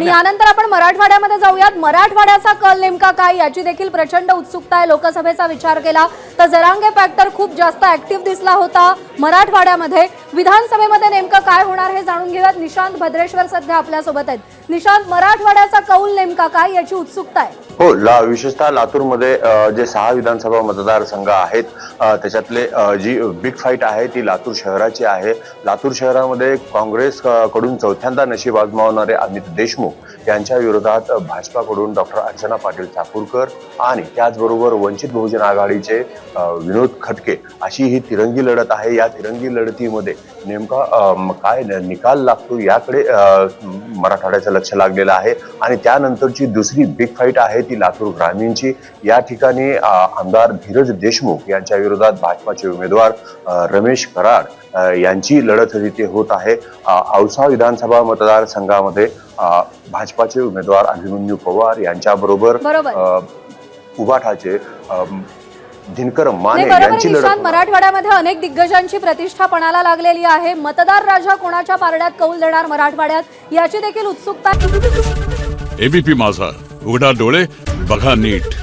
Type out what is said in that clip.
आणि यानंतर आपण मराठवाड्यामध्ये जाऊयात. मराठवाड्याचा कल नेमका काय? याची देखील प्रचंड उत्सुकता आहे. लोकसभेचा विचार केला तर जरांगे फॅक्टर खूप जास्त ऍक्टिव्ह दिसला होता मराठवाड्यामध्ये. विधानसभेमध्ये नेमकं काय होणार हे जाणून घेऊयात. निशांत भद्रेश्वर सध्या आपल्यासोबत आहेत. निशांत मराठवाड्याचा कौल नेमका काय याची उत्सुकता आहे? हो ला विशेषतः लातूरमध्ये जे सहा विधानसभा मतदारसंघ आहेत त्याच्यातले जी बिग फाईट आहे ती लातूर शहराची आहे. लातूर शहरामध्ये काँग्रेस कडून चौथ्यांदा नशीब आजमावणारे अमित देशमुख यांच्या विरोधात भाजपाकडून डॉक्टर अर्चना पाटील ठाकूरकर आणि त्याचबरोबर वंचित बहुजन आघाडीचे विनोद खटके अशी ही तिरंगी लढत आहे. या तिरंगी लढतीमध्ये नेमका काय निकाल लागतो याकडे मराठवाड्याचं लक्ष लागलेलं आहे. आणि त्यानंतरची दुसरी बिग फाईट आहे ती लातूर ग्रामीणची. या ठिकाणी आमदार धीरज देशमुख यांच्या विरोधात भाजपाचे उमेदवार रमेश कराड यांची लढत तिथे होत आहे. औसा विधानसभा मतदारसंघामध्ये भाजपाचे उमेदवार अभिमन्यू पवार यांच्याबरोबर बरोबर. दिनकर माने यांची लढत. मराठवाड्यामध्ये अनेक दिग्गजांची प्रतिष्ठा पणाला लागलेली आहे. मतदार राजा कोणाच्या पारड्यात कौल देणार मराठवाड्यात? याची देखील उत्सुकता आहे. एबीपी माझा. उघडा डोळे बघा नीट.